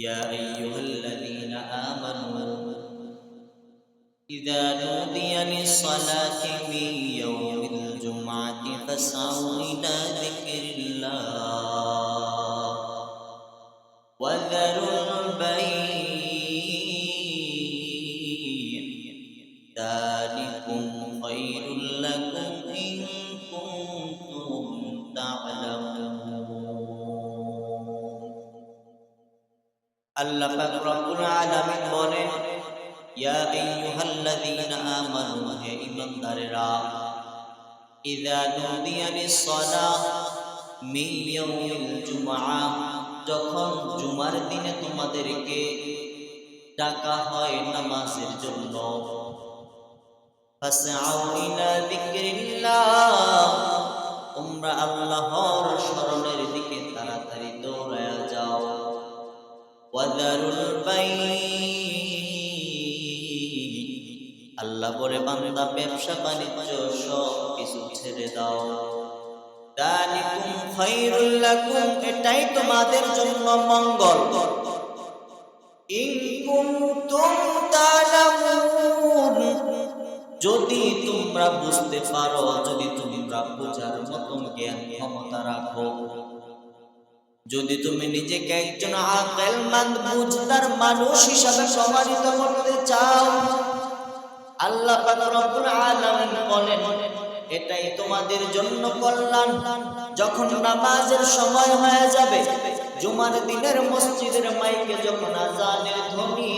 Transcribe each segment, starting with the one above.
يا أيها الذين آمنوا إذا نودي للصلاة من يوم الجمعة فاسعوا إلى ذكر الله وذروا আল্লাহ পাক রব্বুল আলামিন বলেন, ইয়া আইয়ুহাল্লাযীনা আমানু হে ঈমানদারেরা, ইযা নুদিয়া লিস-সালাহ মিন ইয়াউমিল যখন জুমার দিনে তোমাদেরকে ডাকা হয় নামাজের জন্য। তোমরা আল্লাহর স্মরণের দিকে আল্লাহ বলে, বান্দা, ব্যবসা, বাণিজ্য, সব কিছু ছেড়ে দাও। এটাই তোমাদের জন্য মঙ্গল। যদি তোমরা বুঝতে পারো, যদি তোমরা বোঝার মতন জ্ঞান, ক্ষমতা রাখো। যদি তুমি নিজেকে একজন আকলমন্দ, বুঝদার মানুষ হিসাবে প্রমাণিত করতে চাও, আল্লাহ রব্বুল আলামিন বলেন, এটাই তোমাদের জন্য কল্যাণ। যখন নামাজের সময় হয়ে যাবে, জুমার দিনের মসজিদের মাইকে যখন আজানের ধ্বনি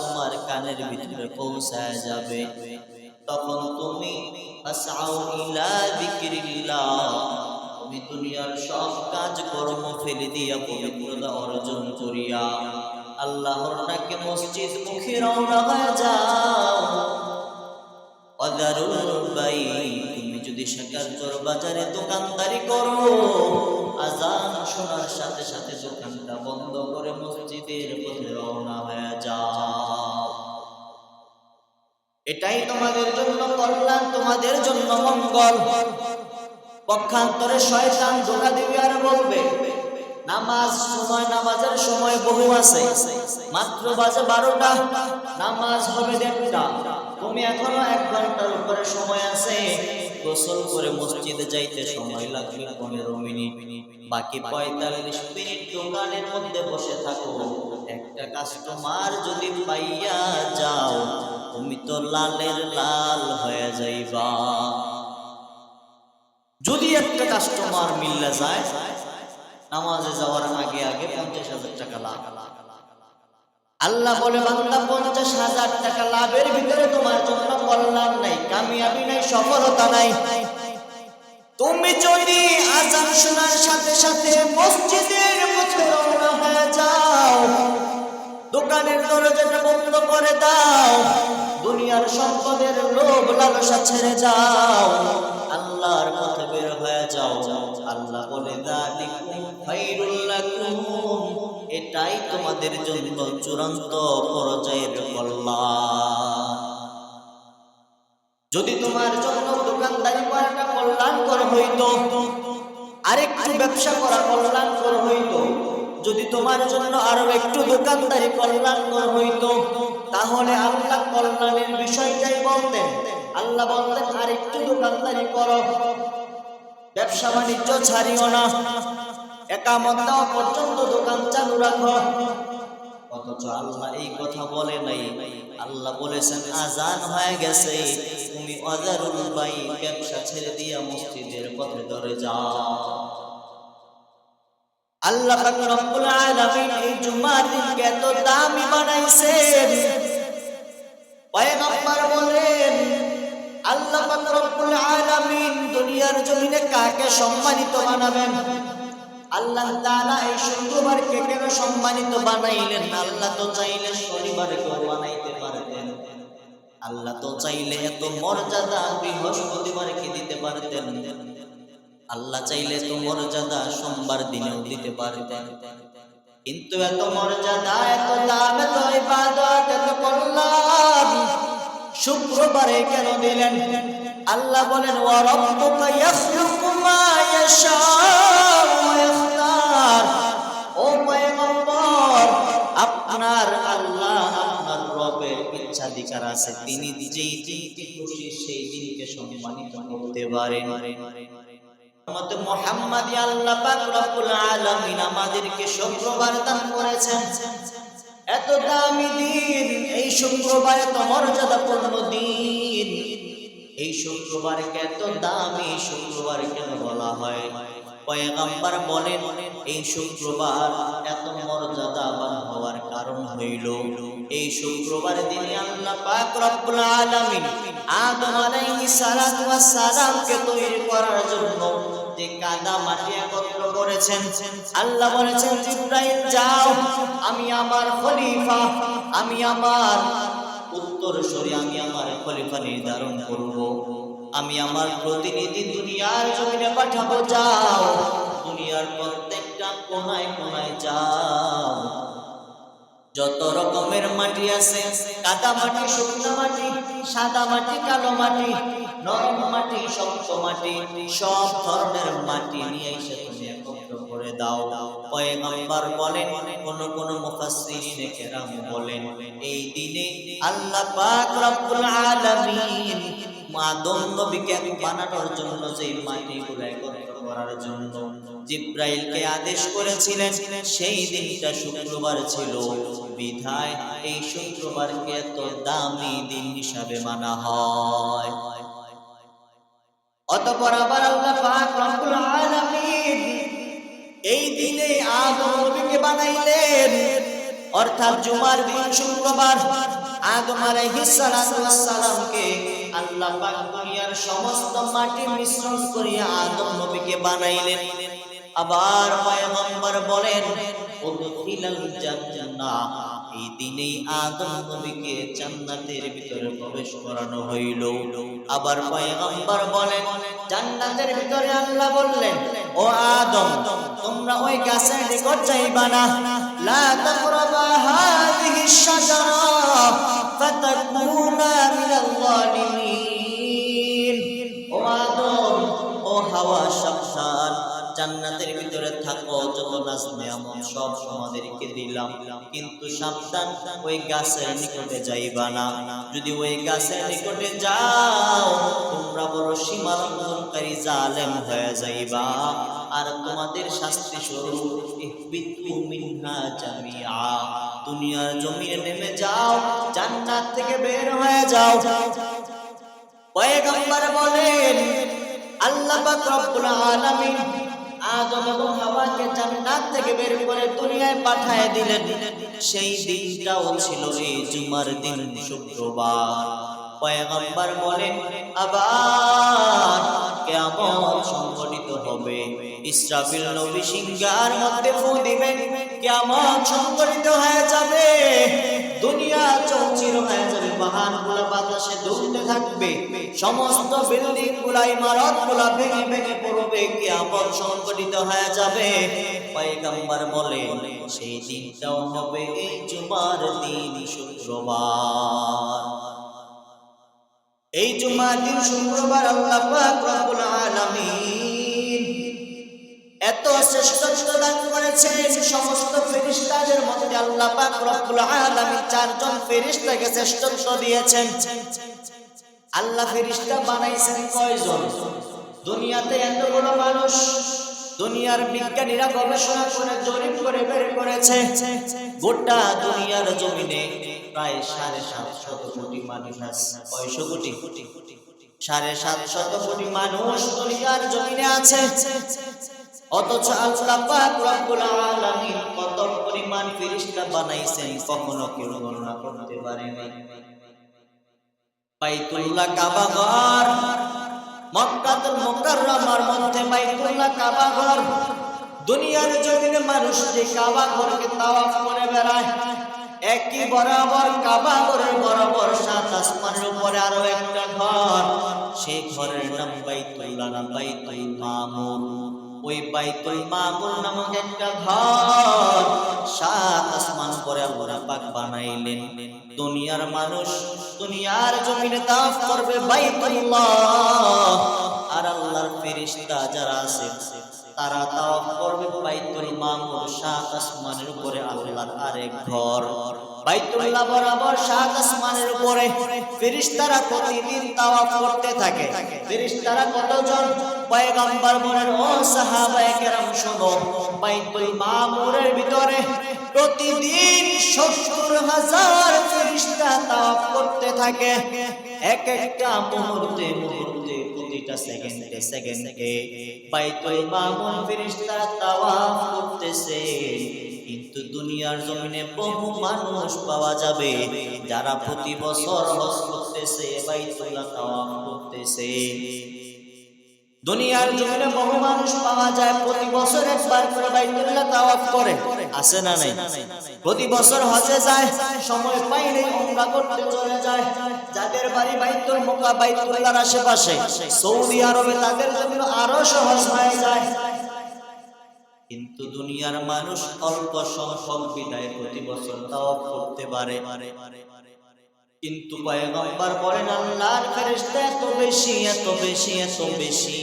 তোমার কানের ভিতরে পৌঁছায় যাবে। তখন তুমি আসআউ ইলা তুমি দুনিয়ার সব কাজ কর্ম ফেলে দিয়া পবিত্রতা অর্জন করিয়া আল্লাহর নাকে মসজিদ মুখে রওনা হয়ে যাও। অদারুল বাই তুমি যদি বাজারে দোকানদারি করো, আজান শোনার সাথে সাথে দোকানটা বন্ধ করে মসজিদের পথে রওনা হয়ে যাও। এটাই তোমাদের জন্য কল্যাণ, তোমাদের জন্য মঙ্গল। পক্ষান্তরে শয়তান ধোকা দিবে আর বলবে, নামাজ সময়, নামাজের সময় বহু আছে। মাত্র বাজে বারোটা, নামাজ হবে দেড়টা। তুমি এখনও এক ঘণ্টার উপরে সময় আছে। গোসল করে মসজিদে যাইতে সময় লাগবে পনেরো মিনিট। বাকি পঁয়তাল্লিশ মিনিট দোকানের মধ্যে বসে থাকো। একটা কাস্টমার যদি পাইয়া যাও, তুমি তো লালের লাল হয়ে যাইবা। যদি একটা কাস্টমার মিল্লা যায়, নামাজে যাওয়ার আগে আগে পঞ্চাশ হাজার টাকা লাভ। আল্লাহ বলে, বান্দা, পঞ্চাশ হাজার টাকা লাভের ভিতরে তোমার জন্য কল্যাণ নাই, কামিয়াবি নাই, সফলতা নাই। তুমি যদি আজান শোনার সাথে সাথে মসজিদের পথে রওনা হয়ে যাও, দোকানের দরজাটা বন্ধ করে দাও দুনিয়ার সম্পদের লোভ লালসা ছেড়ে যাও। আল্লাহর পথে বের হয়ে যাও। আল্লাহ বলে এটাই তোমাদের জন্য চূড়ান্ত পর্যায়ের কল্যাণ যদি তোমার জন্য দোকানদারি করাটা কল্যাণকর হইতো, আরেকটু ব্যবসা করা কল্যাণকর হইতো যদি তোমার জন্য আরও একটু দোকানদারি কল্যাণকর হইতো, তাহলে আল্লাহ কল্যাণের বিষয়টাই বলতেন। আল্লাহ বলতেন আর একটু দোকানদারি করো। ব্যবসা বাণিজ্য ছাড়িও না। একামত দেওয়া পর্যন্ত দোকান চালু রাখো। অথচ আল্লাহ এই কথা বলে নাই। আল্লাহ বলেছেন, আজান হয়ে গেছে। তুমি অজারুল বাই ব্যবসা ছেড়ে দিয়া মসজিদের পথে ধরে যাও। আল্লাহ রব্বুল আলামিন এই জুমার দিনকে এত দামি বানাইছেন। পয়গম্বর বলেন, আল্লাহ রব্বুল আলামিন দুনিয়ার জমিনে কাকে সম্মানিত বানাবেন? আল্লাহ তাআলা এই কেন সম্মানিত বানাইলেন? আল্লাহ তো চাইলে শনিবারকেও বানাইতে পারতেন। আল্লাহ তো চাইলে এত মর্যাদা বৃহস্পতিবারকে দিতে পারতেন। আল্লাহ চাইলে তো মর্যাদা সোমবার দিনেও দিতে পারে কিন্তু এত মর্যাদা, এত দাম এত ইবাদত, এত কল্যাণ শুক্রবারে কেন দিলেন? আল্লাহ বলেন, ওয়া রাব্বুকা ইয়াখলুকু মা ইয়াশা ও পয়গম্বর, আপনার আল্লাহ আপনার রবের ইচ্ছাধিকার আছে। তিনি যেই দিনকে খুশি সেই দিনকে সম্মানিত করতে পারেন। মতে এই শুক্রবার এত দিন বলেন, এই শুক্রবার এত মর্যাদাবান হওয়ার কারণ হইল, এই শুক্রবার দিনে আল্লাহ পাক আদম আলাইহিস তৈরি করার জন্য যে কাদা মাটি একত্র করেছেন। আল্লাহ বলেছেন, জিব্রাইল, যাও। আমি আমার খলিফা। আমি আমার উত্তর সরি আমি আমার খলিফা নির্ধারণ করব। আমি আমার প্রতিনিধি দুনিয়ার জমিনে পাঠাবো। যাও। দুনিয়ার প্রত্যেকটা কোনায় কোনায় যাও। যত রকমের মাটি আছে, কাদা মাটি, শুকনো মাটি, সাদা মাটি, কালো মাটি, নরম মাটি, শক্ত মাটি, সব ধরনের মাটি নিয়ে এসে তুমি একত্র করে দাও। পয়গম্বর বলেন, কোন কোন মুফাসসিরিনে কেরাম বলেন, এই দিনে আল্লাহ পাক রব্বুল আলামিন আদম নবীকে বানানোর জন্য যে মাটিগুলো একত্র করার জন্য জিব্রাইলকে আদেশ করেছিলেন, সেই দিনটা শুক্রবার ছিল। বিধায় এই শুক্রবারকে এত দামি দিন হিসাবে মানা হয়। অতঃপর আবার আল্লাহ পাক রব্বুল আলামিন এই দিনে আদম বানাইলেন। অর্থাৎ জুমার দিন শুক্রবার আদম ওয়াস সালামকে আল্লাহ দুনিয়ার সমস্ত মাটি মিশ্রণ করিয়া আদম নবীকে বানাইলেন। আবার পয়গম্বর বলেন ভিতরে প্রবেশ করানো হইল। আবার পয়গম্বর বলেন, জান্নাতের ভিতরে আল্লাহ বললেন, ও আদম, তোমরা ওই গাছের নিকট যাইবা না। হাযিহি শাজারা ফাতাকুনা মিনাল জালিমিন ও আদম ও হাওয়া সাবধান জান্নাতের ভিতরে থাকো, যত নাজ নিয়ামত সব তোমাদেরকে দিলাম। কিন্তু সাবধান, ওই গাছের নিকটে যাইবা না। যদি ওই গাছের নিকটে যাও, তোমরা বড় সীমা লঙ্ঘনকারী জালেম হয়ে যাইবা। আর তোমাদের শাস্তি স্বরূপ মিনহা দুনিয়ার জমিনে নেমে যাও, জান্নাত থেকে বের হয়ে যাও। পয়গম্বর বলেন, আল্লাহ পাক রব্বুল আলামিন আদম এবং হাওয়াকে জান্নাত থেকে বের করে দুনিয়ায় পাঠায় দিলেন। সেই দিনটাও ছিল এই জুমার দিন শুক্রবার। পয়গম্বর বলেন, আবার কেমন সংগঠিত হবে। ইসরাফিল নবী সিংহার মধ্যে ফু দিবেন। কেমন সংগঠিত হয়ে যাবে। দুনিয়া চৌচির হয়ে যাবে। পাহাড়গুলা বাতাসে দুলতে থাকবে। সমস্ত বিল্ডিংগুলা ইমারতগুলা ভেঙে ভেঙে পড়বে। কেমন সংগঠিত হয়ে যাবে। পয়গম্বর বলে, সেই দিনটাও হবে এই জুমার দিন শুক্রবার। এই জুমার দিন শুক্রবার আল্লাহ পাক রব্বুল আলামিন এত শ্রেষ্ঠত্ব দান করেছেন, সমস্ত ফেরেশতাদের মধ্যে আল্লাহ পাক রব্বুল আলামিন চারজন ফেরেশতাকে শ্রেষ্ঠত্ব দিয়েছেন। আল্লাহ ফেরেশতা বানাইছেন কয়জন? দুনিয়াতে এত বড় মানুষ, দুনিয়ার বিজ্ঞানীরা গবেষণা করে, জরিপ করে বের করেছে। গোটা দুনিয়ার জমিনে প্রায় সাড়ে সাতশত কোটি মানুষ আছে। কয়শো কোটি? সাড়ে সাতশত কোটি মানুষ দুনিয়ার জমিনে আছে। অথচ আল্লাহ আলামিন কত পরিমাণ ফেরেশতা বানাইছেন, কখনো কেউ গণনা করতে পারেনি। বাইতুল্লাহ কাবা ঘর, মক্কাতুল মুকাররমার মধ্যে বাইতুল্লাহ কাবা ঘর। দুনিয়ার জমিনে মানুষ যে কাবা ঘরকে তাওয়াফ করে বেড়ায়, একই বরাবর কাবা ঘরের বরাবর সাত আসমানের উপরে আরও একটা ঘর। সেই ঘরের নাম বাইতুল্লাহ নাম বাইতুল মামুর ওই বাইতুল মামুর নামক একটা ঘর। সাত আসমান পরে আল্লাহ পাক বানাইলেন। দুনিয়ার মানুষ দুনিয়ার জমিনে তাফ করবে বাইতুল্লাহ। আর আল্লাহর ফেরেশতা যারা আছে, তারা তাওয়াফ করবে বাইতুল মামুর সাত আসমানের উপরে আল্লাহর আরেক ঘর। বাইতুল্লাহ বরাবর সাত আসমানের উপরে ফেরেশতারা প্রতিদিন তাওয়াফ করতে থাকে। ফেরেশতারা কতজন? পয়গম্বর বলেন, ও সাহাবায়ে কেরাম শোনো, বাইতুল মামুরের ভিতরে প্রতিদিন সত্তর হাজার ফেরেশতা তাওয়াফ করতে থাকে। এক একটা মুহূর্তে মুহূর্তে, প্রতিটা সেকেন্ডে সেকেন্ডে বাইতুল মামুর ফেরেশতা তাওয়াফ করতেছে। কিন্তু দুনিয়ার জমিনে বহু মানুষ পাওয়া যাবে যারা প্রতি বছর হজ করতেছে করতেছে। দুনিয়ার জমিনে বহু মানুষ পাওয়া যায়, প্রতি বছর একবার করে করে। না নাই? প্রতি বছর হজে যায়, সময় উমরা করতে চলে যায়। যাদের বাড়ি বাইতুল মুকা বাইতুল্লাহর আশেপাশে। সৌদি আরবে তাদের জন্য আরও সহজ হয়ে যায়। কিন্তু দুনিয়ার মানুষ অল্প সংখ্যক বিদায় প্রতি বছর তাওয়াফ করতে পারে। কিন্তু পয়গম্বর বলেন, আল্লাহর ফেরেশতা এত বেশি এত বেশি এত বেশি।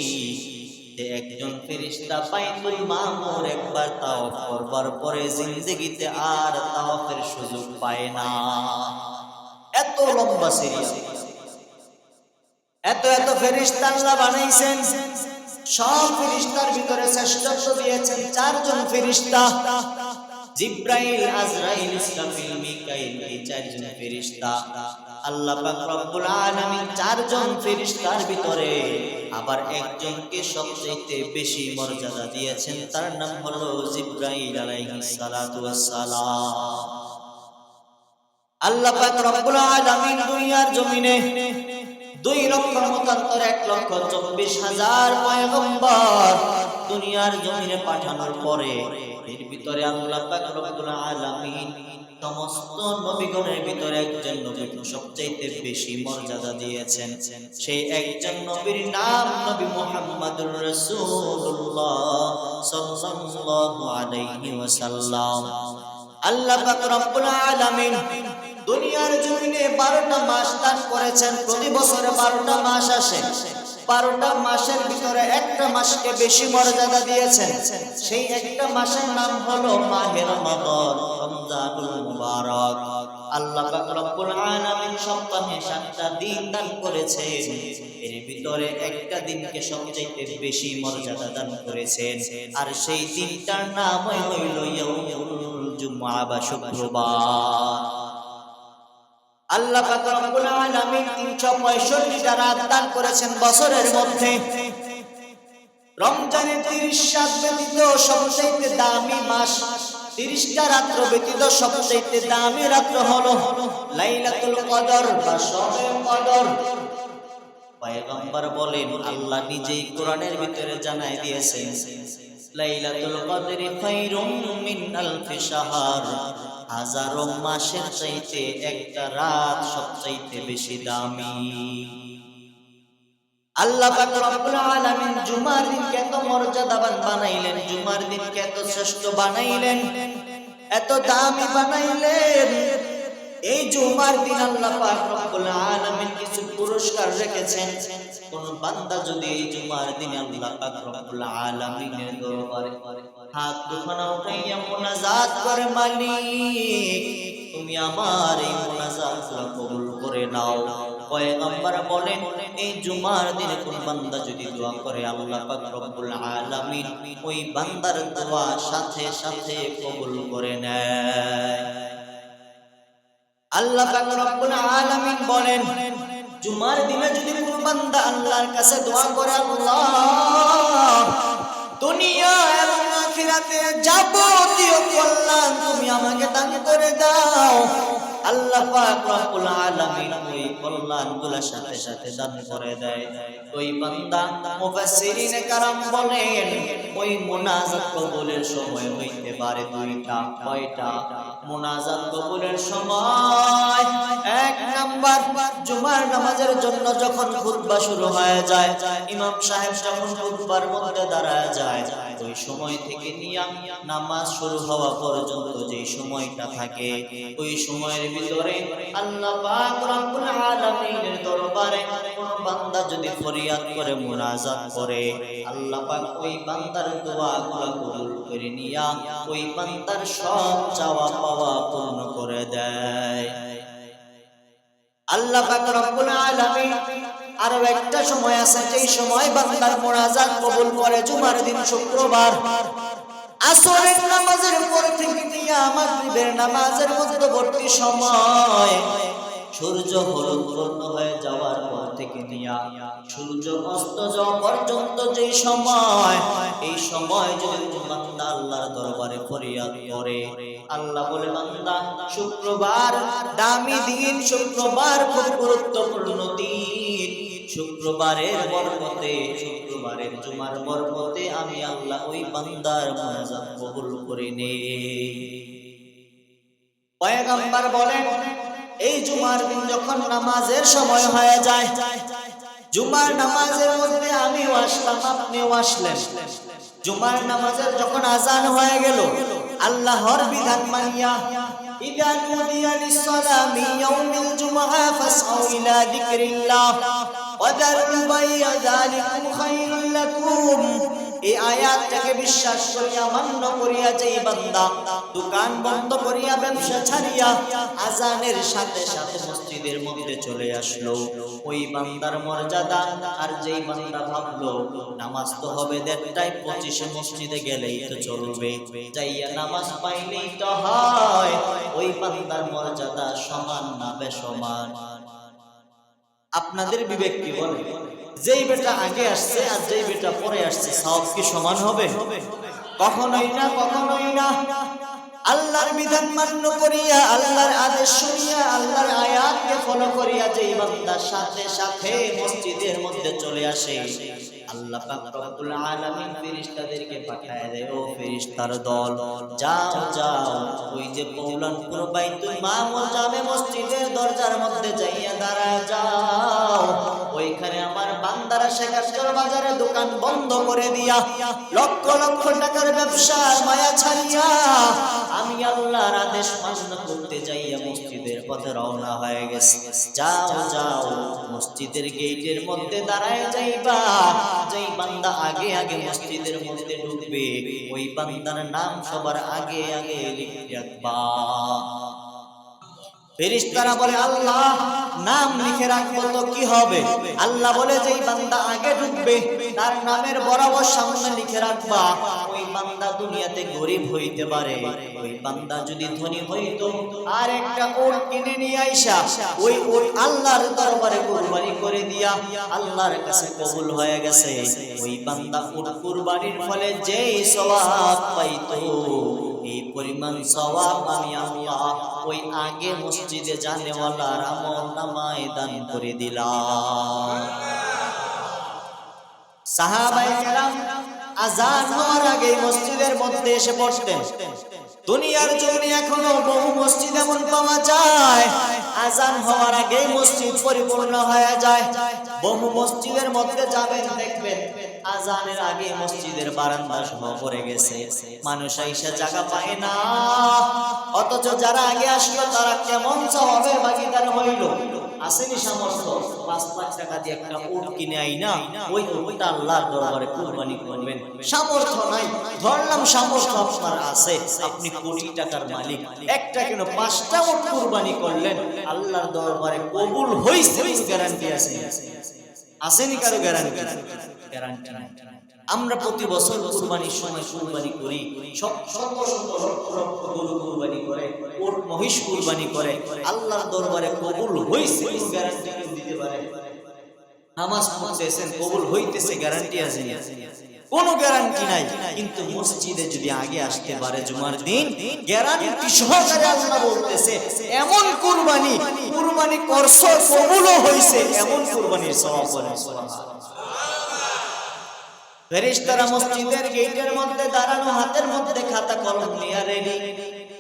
একজন ফেরেশতা বাইতুল মামুর একবার তাওয়াফ করবার পরে জিন্দেগিতে আর তাওয়াফের সুযোগ পায় না। এত লম্বা সিরিয়াল এত এত ফেরেশতা আল্লাহ বানাইছেন। সব ফেরেশতার ভিতরে শ্রেষ্ঠত্ব দিয়েছেন চারজন ফেরেশতা জিব্রাইল, আজরাইল, ইসরাফিল, মিকাইল, এই চারজন আল্লাহ পাক রব্বুল আলামিন চারজন ফেরেশতার ভিতরে আবার একজনকে সবচেয়ে বেশি মর্যাদা দিয়েছেন, তার নাম হলো জিব্রাইল আলাইহিস সালাতু ওয়াস আল্লাহ পাক রব্বুল আলামিন দুনিয়ার জমিনে দুই লক্ষ মতান্তর, এক লক্ষ চব্বিশ হাজার পয়গম্বর দুনিয়ার জমিনে পাঠানোর পরে এর ভিতরে আল্লাহ আলামিন সমস্ত নবীগণের ভিতরে একজন বেশি মর্যাদা দিয়েছেন। সেই একজন নবীর নাম নবী সাল্লাল্লাহু আলাইহি ওয়াসাল্লাম। আল্লাহ পাক রব্বুল আলামিন দুনিয়ার জমিনে বারোটা মাস দান করেছেন, প্রতি বছরে বারোটা মাস আসে। বারোটা মাসের ভিতরে একটা মাসকে বেশি মর্যাদা দিয়েছেন। সেই একটা মাসের নাম হলো মাহের রমাদান, রমজানুল মুবারক। আল্লাহ রব্বুল আলামিন সপ্তাহে সাতটা দিন দান করেছেন। এর ভিতরে একটা দিনকে সবচেয়ে বেশি মর্যাদা দান করেছেন। আর সেই দিনটার নামই হইল ইয়াউমুল জুমআ বা শুক্রবার। আল্লাহ রব্বুল আলামিন 365 টা রাত দান করেছেন বছরের মধ্যে। রমজানের 30 রাত ব্যতীত সবচেয়ে দামি মাস 30 রাত্র ব্যতীত সবচেয়ে দামি রাত্র হলো লাইলাতুল কদর বলেন, আল্লাহ নিজেই কোরআনের ভিতরে জানাই দিয়েছেন, লাইলাতুল কদরি খায়রুম মিন আলফি শাহর হাজারো মাসের চাইতে একটা রাত সবচাইতে বেশি দামি। আল্লাহ রব্বুল আলামিন জুমার মর্যাদাবান বানাইলেন, জুমার দিনকে এত শ্রেষ্ঠ বানাইলেন, এত দামি বানাইলেন। এই জুমার দিন আল্লাহ পাক রব্বুল আলামিন কিছু পুরস্কার রেখেছেন। কোন বান্দা যদি এই জুমার দিন আল্লাহ পাক রব্বুল আলামিনের দরবারে হাত দুখানা উঠাইয়া মুনাজাত করে, মালিক, তুমি আমার এই মুনাজাত কবুল করে নাও। পয়গম্বর বলেন, এই জুমার দিনে কোন বান্দা যদি দোয়া করে আল্লাহ পাক রব্বুল আলামিন, ওই বান্দার দোয়া সাথে সাথে কবুল করে নেয়। আল্লাহ পাক আলামিন বলেন, জুমার দিনে যদি কোন বান্দা আল্লাহর কাছে দোয়া করে আল্লাহ, দুনিয়া এবং আখিরাতে কল্যাণ তুমি আমাকে দান করে দাও। আল্লাহ পাক রব্বুল আলামিন ওই সাথে সাথে দান করে দেয়। ওই বান্দা মুফাসসিরিনে বলেন, ওই মুনাজাত কবুলের সময় হইতে পারে দুইটা, কয়টা? মুনাজাত কবুলের সময়। এক নাম্বার, জুমার নামাজের জন্য যখন খুতবা শুরু হয়ে যায়, ইমাম সাহেব যখন খুতবার মধ্যে দাঁড়ায় যায়, ওই সময় থেকে নিয়ে নামাজ শুরু হওয়া পর্যন্ত যে সময়টা থাকে, ওই সময়ের ভিতরে আল্লাহ পাক রব্বুল আলামিনের দরবারে কোন বান্দা যদি ফরিয়াদ করে, মুনাজাত করে, আল্লাহ পাক ওই বান্দার দোয়াগুলো কবুল করে নিয়া, ওই বান্দার সব চাওয়া পাওয়া চাওয়া করে দেয়। আল্লাহ রব্বুল আলামিন আরও একটা সময় আছে সেই সময় বান্দার মোনাজাত কবুল করে জুমার দিন শুক্রবার। আসরের নামাজের পর থেকে আমার নামাজের মধ্যবর্তী সময়। সূর্য হলুদ হয়ে যাওয়ার পর থেকে নিয়া সূর্য অস্ত যাওয়া পর্যন্ত যে সময়, এই সময় যদি বান্দা আল্লাহর দরবারে ফরিয়াদ করে, আল্লাহ বলে, বান্দা, শুক্রবার দামি দিন, শুক্রবার খুব গুরুত্বপূর্ণ দিন। শুক্রবারের বরকতে, শুক্রবারের জুমার বরকতে আমি আল্লাহ ওই বান্দার মোনাজাত কবুল করে নেই। পয়গম্বর বলেন এই জুমার দিন যখন নামাজের সময় হয়ে যায় জুমার নামাজের মধ্যে আমিও আসলাম আপনিও আসলেন জুমার নামাজের যখন আজান হয়ে গেল আল্লাহর বিধান মানিয়া إذا نودي للصلاة من يوم الجمعة فاسعوا إلى ذكر الله وذروا البيع ذلكم خير لكم এই আয়াতটাকে বিশ্বাস করিয়া মান্য করিয়া বান্দা দোকান বন্ধ করিয়া ব্যবসা ছাড়িয়া আজানের সাথে সাথে মসজিদের মধ্যে চলে আসলো। ওই বান্দার মর্যাদা, আর যেই বান্দা ভাবলো, নামাজ তো হবে দেড়টায়, পঁচিশে মসজিদে গেলেই তো চলবে। যাইয়া নামাজ পাইলেই তো হয়, ওই বান্দার মর্যাদা সমান না বেসমান। আপনাদের বিবেক কি বলে? যেই বেটা আগে আসছে আর যেই বেটা পরে আসছে, সব কি সমান হবে? কখনোই না কখনোই না। আল্লাহর বিধান মান্য করিয়া, আল্লাহর আদেশ শুনিয়া, আল্লাহর আয়াতকে ফলো করিয়া যেই বান্দা সাথে সাথে মসজিদের মধ্যে চলে আসে, আল্লাহ পাক রব্বুল আলামিন ফেরেশতাদেরকে পাঠায় দেয়, ও ফেরেশতার দল, যাও যাও। ওই যে বাইতুল জামে মসজিদের দরজার মধ্যে যাইয়া দাঁড়ায় যাও। ওইখানে আমার বান্দারা শেখার বাজারে দোকান বন্ধ করে দিয়া লক্ষ লক্ষ টাকার ব্যবসার মায়া ছাড়িয়া আমি আল্লাহর আদেশ মান্য করতে যাইয়া মসজিদের পথে রওনা হয়ে গেছি। যাও যাও, মসজিদের গেটের মধ্যে দাঁড়ায় যাইবা। যেই বান্দা আগে আগে মসজিদের মধ্যে ঢুকবে, ওই বান্দার নাম সবার আগে আগে লিখে রাখবা। ফেরিস্তারা বলে, আল্লাহ, নাম লিখে রাখব তো কি হবে? আল্লাহ বলে, যেই বান্দা আগে ঢুকবে, তার নামের বরাবর সামনে লিখে রাখবা। ওই বান্দা দুনিয়াতে গরিব হইতে পারে। ওই বান্দা যদি ধনী হইতো, আর একটা ওট কিনে নিয়ে আইসা, ওই ওট আল্লাহর দরবারে কুরবানি করে দিয়া আল্লাহর কাছে কবুল হয়ে গেছে। ওই বান্দা ওট কুরবানির ফলে যেই সওয়াব পাইতো পরিমাণ আমি আল্লাহ ওই আগে মসজিদে আমল নামায় দান করে দিলাম। কেরাম আজান হওয়ার আগে মসজিদের মধ্যে এসে পড়তেন। দুনিয়ার জন্য এখনও বহু মসজিদ এমন পাওয়া যায়। আজান হওয়ার আগে মসজিদ পরিপূর্ণ হয়ে যায়। বহু মসজিদের মধ্যে যাবেন, দেখবেন আজানের আগে মসজিদের বারান্দা সহ পড়ে গেছে। মানুষ আইসা জায়গা পায় না। অথচ যারা আগে আসলো, তারা কেমন স্বভাবের ভাগিদার হইল? আপনি কোটি টাকার মালিক। একটা কেন পাঁচটা উট কুরবানি করলেন। আল্লাহর দরবারে কবুল হইছে গ্যারান্টি আছে। আসেনি কারও গ্যারান্টি আমরা প্রতি বছর কুরবানির সময় কুরবানি করি, সব লক্ষ লক্ষ গরু কুরবানি করে ওট মহিষ কুরবানি করে, আল্লাহর দরবারে কবুল হইছে গ্যারান্টি দিতে পারে? নামাজ পড়তেছেন, কবুল হইতেছে গ্যারান্টি আছে কোনো গ্যারান্টি নাই। কিন্তু মসজিদে যদি আগে আসতে পারে জুমার দিন গ্যারান্টি সহকারে আল্লাহ বলতেছে, এমন কুরবানি কুরবানি করছ, কবুলও হইছে, এমন কুরবানির সওয়াব বলে ফেরেশতারা মসজিদের গেটের মধ্যে দাঁড়ানো হাতের মধ্যে খাতা কলম নিয়ে রেডি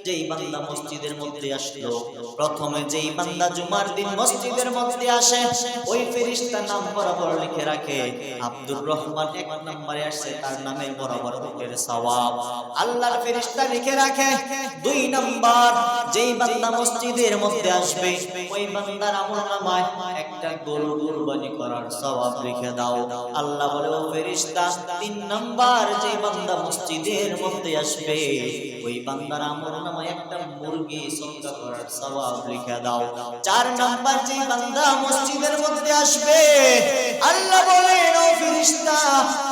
যেই বান্দা মসজিদের মধ্যে আসলো প্রথমে যেই বান্দা জুমার দিন মসজিদের মধ্যে আসে ওই ফেরেশতার নাম বরাবর লিখে রাখে আব্দুর রহমান এক নম্বরে আসছে তার নামে বরাবর বুকের সওয়াব। আল্লাহর ফেরেশতা লিখে রাখে দুই নাম্বার যেই বান্দা মসজিদের মধ্যে আসবে ওই বান্দার আমল নামায় একটা গরু কুরবানি করার সওয়াব লিখে দাও। আল্লাহ বলে ও ফেরেশতা তিন নাম্বার যেই বান্দা মসজিদের মধ্যে আসবে ওই বান্দার আমল নামায় একটা মুরগি সদকা করার সওয়াব লিখে দাও। চার নাম্বার যে বান্দা মসজিদের মধ্যে আসবে, আল্লাহ বলেন, ও ফেরেশতা,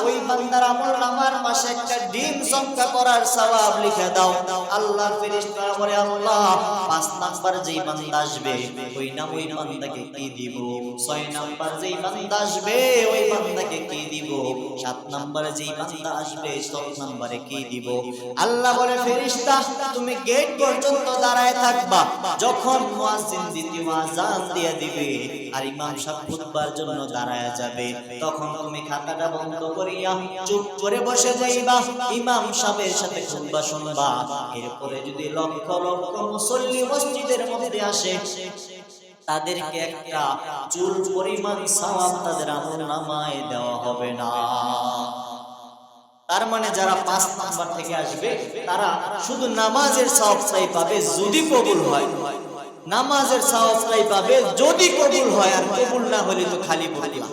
ওই বান্দার আমল নামার পাশে একটা ডিম সদকা করার সওয়াব লিখে দাও। আল্লাহ ফেরেশতা বলে আল্লাহ, পাঁচ নাম্বার যেই বান্দা আসবে, ওই নাম ওই বান্দাকে কি দিব? ছয় নাম্বার যেই বান্দা আসবে, ওই বান্দাকে কি দিব? সাত নাম্বারে যেই বান্দা আসবে, সাত নাম্বারে কি দিব? আল্লাহ বলে, ফেরেশতা, তুমি গেট পর্যন্ত দাঁড়ায় থাকবা। যখন মুয়াজ্জিন দ্বিতীয় আযান দিয়ে দিবে আর ইমাম সাহেব খুতবার জন্য দাঁড়ায় যাবে, তখন তুমি খাতাটা বন্ধ করিয়া চুপ করে বসে যাইবা। ইমাম সাহেবের সাথে খুতবা শুনবা। এরপরে যদি লক্ষ লক্ষ মুসল্লি মসজিদের মধ্যে আসে, তাদেরকে একটা চুল পরিমাণ সওয়াব তাদের আমল নামায় দেওয়া হবে না। তার মানে যারা পাঁচ নাম্বার থেকে আসবে, তারা শুধু নামাজের সওয়াবটাই পাবে যদি কবুল হয়। নামাজের সওয়াবটাই পাবে যদি কবুল হয়, আর কবুল না হলে তো খালি বলবা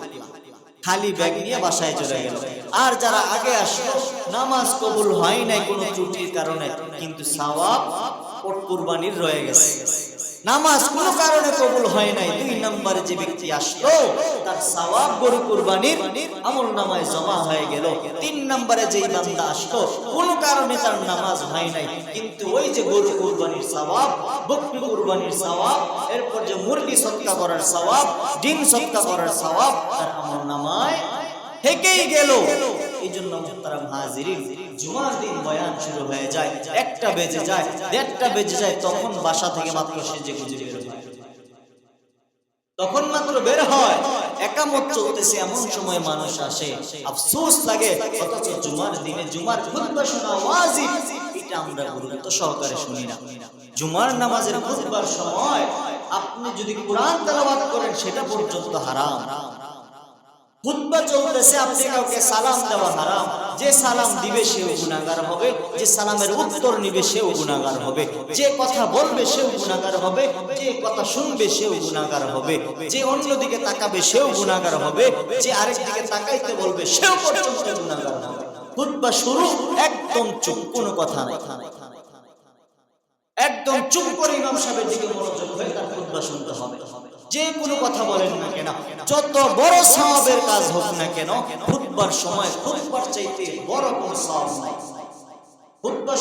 খালি ব্যাগ নিয়ে বাসায় চলে গেল। আর যারা আগে আসলো, নামাজ কবুল হয় নাই কোনো ত্রুটির কারণে, কিন্তু সওয়াব কুরবানির রয়ে গেছে। নামাজ কোনো কারণে কবুল হয় নাই। দুই নম্বরে যে ব্যক্তি আসলো, তার সওয়াব গরু কুরবানির আমল নামায় জমা হয়ে গেল। তিন নম্বরে যেই বান্দা আসলো, কোনো কারণে তার নামাজ হয় নাই। কিন্তু ওই যে গরু কুরবানির সওয়াব, বকরি কুরবানির সওয়াব, এরপর যে মুরগি সৎকা করার সওয়াব, ডিম সৎকা করার সওয়াব, তার আমল নামায় থেকেই গেল। এই জন্য তারা হাজিরিন জুমার দিন বয়ান শুরু হয়ে যায়, একটা বেজে যায়, দেড়টা বেজে যায়, তখন বাসা থেকে মাত্র সেজে গুজে বের হয়। তখন মাত্র বের হয়, একামত চলতেছে, এমন সময় মানুষ আসে। আফসোস লাগে, অথচ জুমার দিনে জুমার খুতবা শোনা ওয়াজিব, এটা আমরা গুরুত্ব সহকারে শুনি না। জুমার নামাজের খুতবার সময় আপনি যদি কোরআন তেলাওয়াত করেন, সেটা পর্যন্ত হারাম। খুতবা চলতেছে, আপনি কাউকে সালাম দেওয়া হারাম। যে সালাম দিবে সেও গুনাহগার হবে, যে সালামের উত্তর নিবে সেও গুনাহগার হবে। যে কথা বলবে সেও গুনাহগার হবে, যে কথা শুনবে সেও গুনাহগার হবে। যে অন্যদিকে তাকাবে সেও গুনাহগার হবে, যে আরেক দিকে তাকাইতে বলবে সেও পর্যন্ত গুনাহগার হবে। খুতবা শুরু একদম চুপ, কোনো কথা নাই। একদম চুপ করে ইমাম সাহেবের দিকে মনোযোগ হয়ে তার খুতবা শুনতে হবে। যে কোনো কথা বলেন না কেন, যত বড় সাহাবের কাজ হোক না কেন খুববার সময় খুববার চাইতে বড় কোনো সাহাব নাই। খুতবা